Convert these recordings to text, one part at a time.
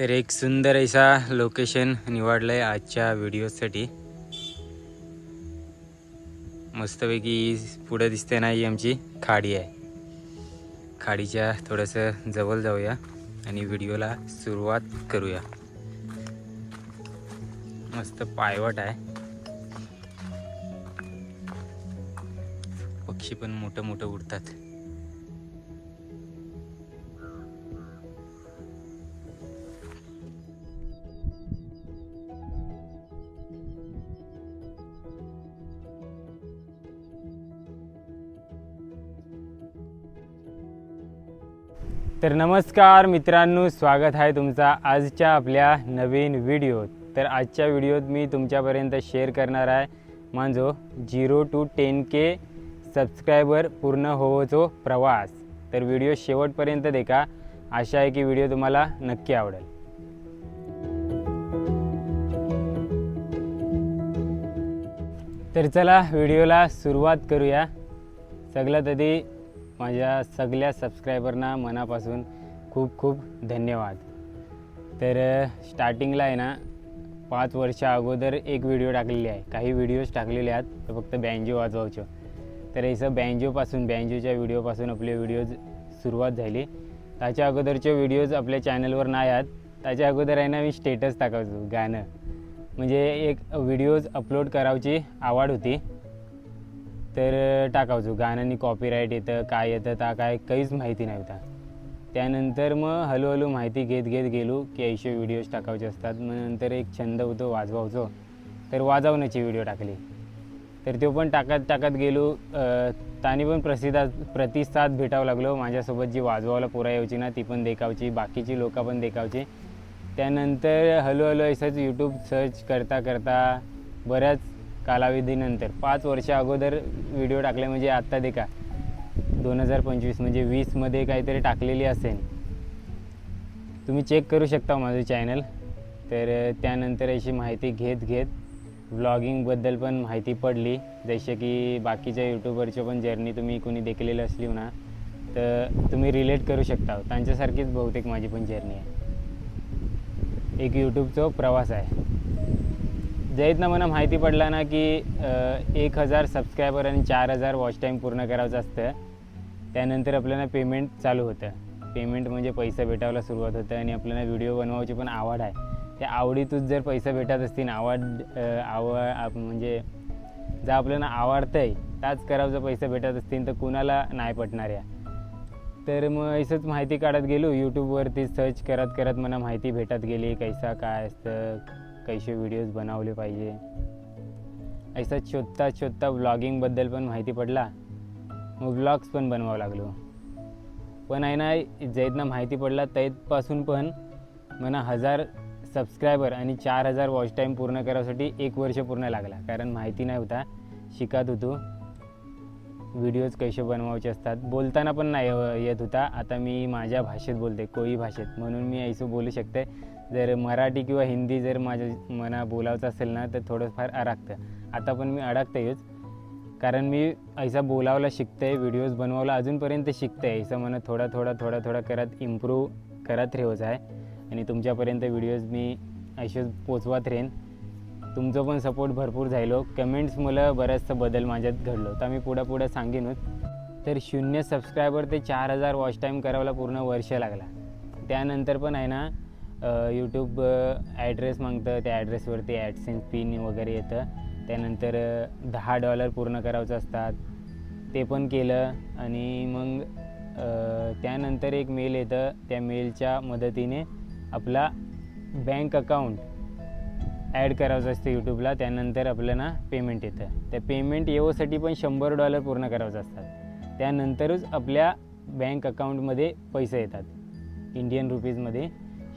तर एक सुंदर असा लोकेशन निवडलंय आजच्या व्हिडिओसाठी मस्तपैकी पुढं दिसते ना ही आमची खाडी आहे. खाडीच्या थोडंसं जवळ जाऊया आणि व्हिडिओला सुरुवात करूया. मस्त पायवट आहे. पक्षी पण मोठं मोठं उडतात. तर नमस्कार मित्रांनो स्वागत आहे तुमचा आजच्या आपल्या नवीन व्हिडिओत. तर आजच्या व्हिडिओत मी तुमच्यापर्यंत शेअर करणार आहे. माझो zero to ten K subscriber पूर्ण होवोचो प्रवास. तर व्हिडिओ शेवटपर्यंत देखा. आशा आहे की व्हिडिओ तुम्हाला नक्की आवडेल. तर चला व्हिडिओला सुरुवात करूया. सगळ्यात आधी माझ्या सगळ्या सबस्क्रायबरना मनापासून खूप खूप धन्यवाद. तर स्टार्टिंगला आहे ना पाच वर्षा अगोदर एक व्हिडिओ टाकलेली आहे. काही व्हिडिओज टाकलेले आहेत तर फक्त बँजो वाजवायचो. तर असं बँजोपासून बँजोच्या व्हिडिओपासून आपले व्हिडिओज सुरुवात झाली. त्याच्या अगोदरचे व्हिडिओज आपल्या चॅनलवर नाही आहेत. त्याच्या अगोदर आहे ना मी स्टेटस टाकायचो गाणं. म्हणजे एक व्हिडिओज अपलोड करायची आवड होती. तर टाकायचो गाण्यानी कॉपीराईट येतं काय येतं ता काय काहीच माहिती नव्हता त्यानंतर मग हळूहळू माहिती घेत घेत गेलो की ऐशे व्हिडिओज टाकायचे असतात. मग नंतर एक छंद होतो वाजवायचो तर वाजवण्याची व्हिडिओ टाकली. तर तो पण टाकत टाकत गेलो. त्याने पण प्रसिद्ध प्रतिसाद भेटावं लागलो. माझ्यासोबत जी वाजवायला पोरा यायची ना ती पण देखावची. बाकीची लोकं पण देखावची. त्यानंतर हळूहळू असंच यूट्यूब सर्च करता करता बऱ्याच कालावधीनंतर. पाच वर्षा अगोदर व्हिडिओ टाकले म्हणजे आत्ता देखा. दोन हजार पंचवीस म्हणजे वीसमध्ये काहीतरी टाकलेली असेल. तुम्ही चेक करू शकता माझं चॅनल तर त्यानंतर अशी माहिती घेत घेत व्लॉगिंगबद्दल पण माहिती पडली. जसे की बाकीच्या यूट्यूबरची पण जर्नी तुम्ही कोणी देखलेलं असली ना तर तुम्ही रिलेट करू शकता. त्यांच्यासारखीच बहुतेक माझी पण जर्नी आहे. एक यूट्यूबचा प्रवास आहे. जयतनं मला माहिती पडला ना की एक हजार सबस्क्रायबर आणि चार हजार वॉच टाईम पूर्ण करायचं असतं. त्यानंतर आपल्याला पेमेंट चालू होतं. पेमेंट म्हणजे पैसा भेटायला सुरुवात होतं आणि आपल्याला व्हिडिओ बनवायची पण आवड आहे. त्या आवडीतूच जर पैसा भेटत असतील आवड आवड म्हणजे जर आपल्याला आवडतं आहे त्याच करायचं पैसा भेटत असतील तर कुणाला नाही पटणार या. तर मग असंच माहिती काढत गेलो. यूट्यूबवरती सर्च करत करत मला माहिती भेटत गेली कैसा काय असतं कैसे व्हिडिओज बनवले पाहिजे? ऐसा शोधता शोधता व्लॉगिंगबद्दल पण माहिती पडला. मग ब्लॉग्स पण बनवावं लागलो. पण आहे ना जैतनं माहिती पडला तैतपासून पण मला हजार सबस्क्रायबर आणि चार हजार वॉच टाईम पूर्ण करायसाठी एक वर्ष पूर्ण लागला. कारण माहिती नाही होता शिकत होतो. व्हिडिओज कसे बनवायचे असतात? बोलताना पण नाही येत होता. आता मी माझ्या भाषेत बोलते कोळी भाषेत. म्हणून मी ऐसं बोलू शकते. जर मराठी किंवा हिंदी जर माझ्या मना बोलायचं असेल ना तर थोडंफार अडकतं. आता पण मी अडकतेच कारण मी ऐसा बोलावला शिकते व्हिडिओज बनवायला अजूनपर्यंत शिकते ऐसा मला थोडा थोडा थोडा थोडा करत इम्प्रूव्ह करत राहायचं आहे. आणि तुमच्यापर्यंत व्हिडिओज मी असेच पोचवत राहीन. तुमचं पण सपोर्ट भरपूर झालो कमेंट्स मला बऱ्याचसा बदल माझ्यात घडलो. तर मी पुढं पुढं सांगेनच तर शून्य सबस्क्रायबर ते चार हजार वॉच टाईम करायला पूर्ण वर्ष लागला. त्यानंतर पण आहे ना यूट्यूब ॲड्रेस मागतं. त्या ॲड्रेसवरती ॲडसेन्स पिन वगैरे येतं. त्यानंतर दहा डॉलर पूर्ण करायचं असतात. ते पण केलं आणि मग त्यानंतर एक मेल येतं. त्या मेलच्या मदतीने आपला बँक अकाउंट ॲड करायचं असतं यूट्यूबला त्यानंतर आपल्याला पेमेंट येतं. त्या पेमेंट येऊसाठी पण शंभर डॉलर पूर्ण करायचं असतात. त्यानंतरच आपल्या बँक अकाउंटमध्ये पैसे येतात. इंडियन रुपीजमध्ये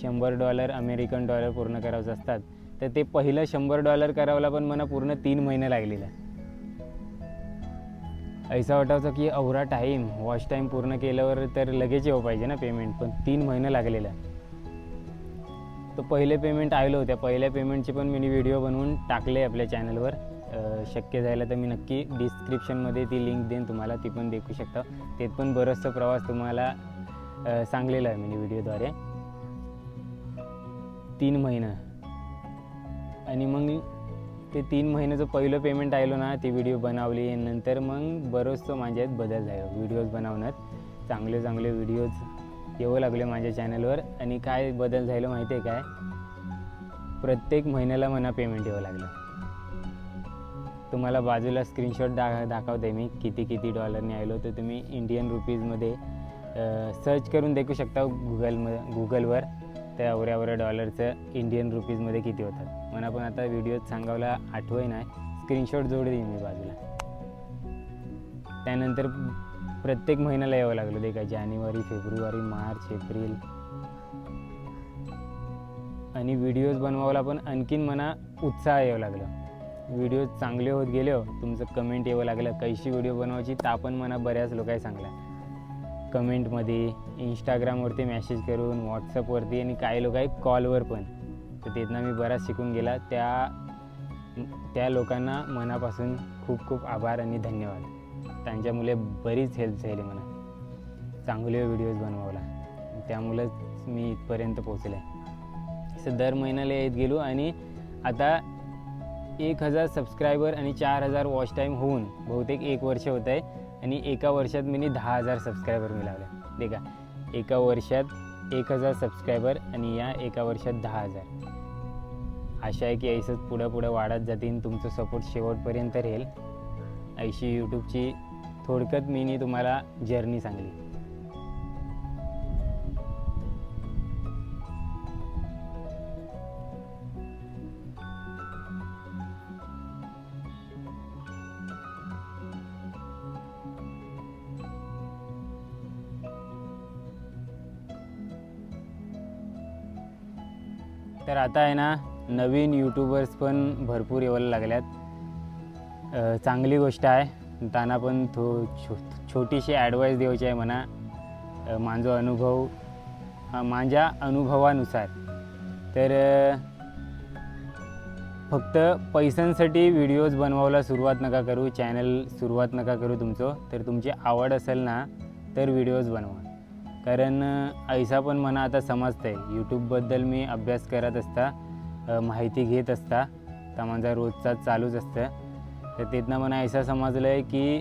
शंभर डॉलर अमेरिकन डॉलर पूर्ण करायचं असतात. तर ते पहिलं शंभर डॉलर करावला पण मला पूर्ण तीन महिने लागलेलं. ऐसा वाटायचं की अवरा टाईम वॉच टाईम पूर्ण केल्यावर तर लगेच येऊ पाहिजे ना पेमेंट पण तीन महिने लागलेलं. तर पहिले पेमेंट आलं होत्या पहिल्या पेमेंटचे पण मी व्हिडिओ बनवून टाकले आपल्या चॅनलवर शक्य झालं तर मी नक्की डिस्क्रिप्शनमध्ये ती लिंक देईन तुम्हाला ती पण देखू शकता. ते पण बरंचसं प्रवास तुम्हाला सांगलेला आहे मी व्हिडिओद्वारे तीन महिनं. आणि मग ते तीन महिन्याचं पहिलं पेमेंट आलो ना ती व्हिडिओ बनवली. आणि नंतर मग बरंचसं माझ्यात बदल झाला. व्हिडिओज बनवण्यात चांगले चांगले व्हिडिओज येऊ लागले माझ्या चॅनलवर आणि काय बदल झालं माहिती आहे काय? प्रत्येक महिन्याला मला पेमेंट येऊ लागलं. तुम्हाला बाजूला स्क्रीनशॉट दा दाखवते मी. किती किती डॉलरने आलो तर तुम्ही इंडियन रुपीजमध्ये सर्च करून देखू शकता गुगलम गुगलवर त्या एवढ्या एवढ्या डॉलरचं इंडियन रुपीजमध्ये किती होतात म्हणा पण आता व्हिडिओत सांगायला आठवही नाही स्क्रीनशॉट जोड देईन मी बाजूला. त्यानंतर प्रत्येक महिन्याला यावं लागलं ते काय? जानेवारी फेब्रुवारी मार्च एप्रिल. आणि व्हिडिओज बनवायला पण आणखीन मना उत्साह यावं लागलं. व्हिडिओज चांगले होत गेले हो. तुमचं कमेंट येवं लागलं. कैशी व्हिडिओ बनवायची तर पण मला बऱ्याच लोकांनी सांगला कमेंटमध्ये इंस्टाग्रामवरती मेसेज करून व्हॉट्सअपवरती आणि काही लोक आहे कॉलवर पण. तर तिथनं मी बराच शिकून गेला. त्या त्या लोकांना मनापासून खूप खूप आभार आणि धन्यवाद. त्यांच्यामुळे बरीच हेल्प झाली मला. चांगले व्हिडिओज बनवायला. त्यामुळंच मी इथपर्यंत पोचले असं दर महिन्याला येत गेलो आणि आता एक हजार सबस्क्रायबर आणि चार हजार वॉच टाईम होऊन बहुतेक एक वर्ष होत आहे आणि एका वर्षात मी दहा हजार सबस्क्रायबर मिळवले देखा एका वर्षात एक हजार सबस्क्रायबर आणि या एका वर्षात दहा हजार. आशा आहे की ऐसंच पुढं पुढं वाढत जातील तुमचं सपोर्ट शेवटपर्यंत राहील. ऐशी यूट्यूबची थोडक्यात मीनी तुम्हाला जर्नी सांगली. तर आता आहे ना नवीन यूट्यूबर्स पण भरपूर येवायला लागल्यात. चांगली गोष्ट आहे. त्यांना पण थो छो छोटीशी ॲडवाईस द्यायची आहे म्हणा. माझा अनुभव माझ्या अनुभवानुसार. तर फक्त पैशांसाठी व्हिडिओज बनवायला सुरुवात नका करू. चॅनल सुरुवात नका करू तुमचं. तर तुमची आवड असेल ना तर व्हिडिओज बनवा. कारण ऐसा पण मला आता समजतं आहे यूट्यूबबद्दल मी अभ्यास करत असता माहिती घेत असता तर माझा रोजचा चालूच असतं. तर तिथनं मला ऐसा समजलं आहे की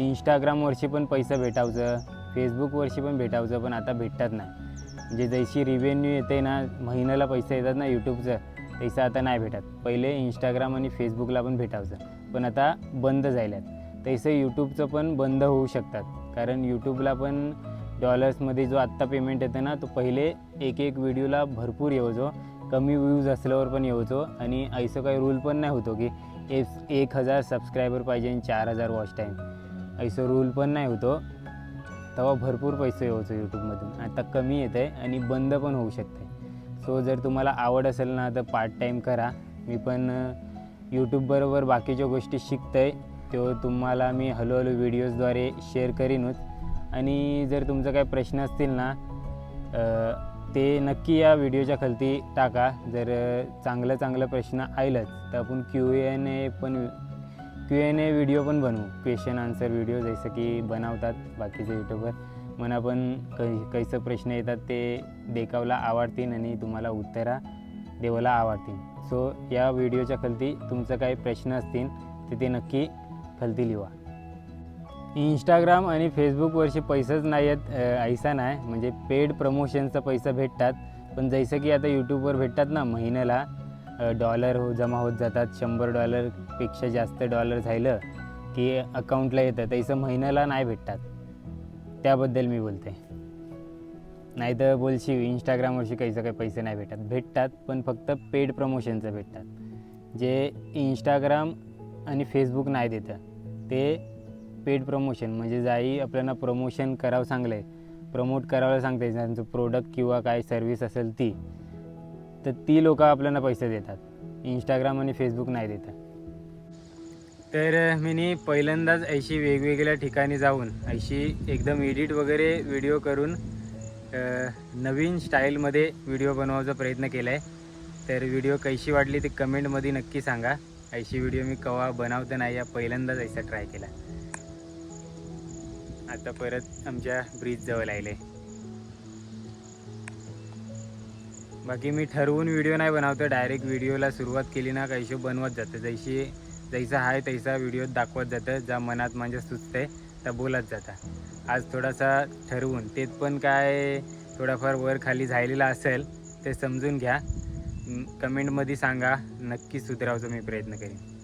इंस्टाग्रामवरशी पण पैसा भेटावचं फेसबुकवरशी पण भेटावचं पण आता भेटतात नाही. म्हणजे जशी रिव्हेन्यू येते ना महिन्याला पैसे येतात ना यूट्यूबचं तसं आता नाही भेटत. पहिले इंस्टाग्राम आणि फेसबुकला पण भेटावचं पण आता बंद झाल्यात. तसं यूट्यूबचं पण बंद होऊ शकतात. कारण यूट्यूबला पण डॉलर्समध्ये जो आत्ता पेमेंट येतं ना तो पहिले एक एक व्हिडिओला भरपूर येवजो. कमी व्ह्यूज असल्यावर पण येवजो. आणि असं काही रूल पण नाही होतो की एक एक हजार सबस्क्रायबर पाहिजे आणि चार हजार वॉच टाईम असं रूल पण नाही होतो. तेव्हा भरपूर पैसे यायचो यूट्यूबमधून आता कमी येतं आहे आणि बंद पण होऊ शकते सो जर तुम्हाला आवड असेल ना तर पार्ट टाईम करा. मी पण यूट्यूबबरोबर बाकीच्या गोष्टी शिकतं आहे तो तुम्हाला मी हळूहळू व्हिडिओजद्वारे शेअर करीनच. आणि जर तुमचा काही प्रश्न असतील ना ते नक्की या व्हिडिओच्या खालती टाका. जर चांगलं चांगलं प्रश्न आईलच तर आपण क्यू एन ए पण क्यू एन ए व्हिडिओ पण बनवू. क्वेश्चन आन्सर व्हिडिओ जसं की बनवतात बाकीचे यूट्यूबर मग पण कैसं प्रश्न येतात ते देखावला आवडतील आणि तुम्हाला उत्तरा देवाला आवडतील. सो या व्हिडिओच्या खालती तुमचं काही प्रश्न असतील तर ते नक्की खालती लिहा इंस्टाग्राम आणि फेसबुकवरचे पैसेच नाही आहेत ऐसा नाही. म्हणजे पेड प्रमोशनचा पैसा भेटतात. पण जसं की आता यूट्यूबवर भेटतात ना महिन्याला डॉलर हो जमा होत जातात. शंभर डॉलरपेक्षा जास्त डॉलर झालं की अकाउंटला येतं. तसं महिन्याला नाही भेटतात. त्याबद्दल मी बोलते. नाही तर बोलशी इंस्टाग्रामवरशी काहीचं काही पैसे नाही भेटत. भेटतात पण फक्त पेड प्रमोशनचं भेटतात. जे इंस्टाग्राम आणि फेसबुक नाही देतं ते पेड प्रमोशन म्हणजे जाई आपल्याला प्रमोशन करावं सांगलं आहे प्रमोट करायला सांगते त्यांचं प्रोडक्ट किंवा काय सर्विस असेल ती. तर ती लोकं आपल्याला पैसे देतात. इंस्टाग्राम आणि फेसबुक नाही देतात तर मी पहिल्यांदाच अशी वेगवेगळ्या ठिकाणी जाऊन अशी एकदम एडिट वगैरे व्हिडिओ करून नवीन स्टाईलमध्ये व्हिडिओ बनवायचा प्रयत्न केला आहे तर व्हिडिओ कशी वाटली ते कमेंटमध्ये नक्की सांगा. अशी व्हिडिओ मी कवा बनवता नाही या पहिल्यांदाच ऐसा ट्राय केला. आता परत आमच्या ब्रिज जवळ आले बाकी मी ठरवून व्हिडिओ नाही बनवतो डायरेक्ट व्हिडिओला सुरुवात केली ना काही हिशोब बनवत जातं. जैशी जैसा आहे तैसा व्हिडिओ दाखवत जातं ज्या मनात माझ्या सुचते त्या बोलत जातं. आज थोडासा ठरवून तेच पण काय थोडाफार वर खाली झालेला असेल ते समजून घ्या. कमेंटमध्ये सांगा. नक्की सुधारावचा मी प्रयत्न करेन.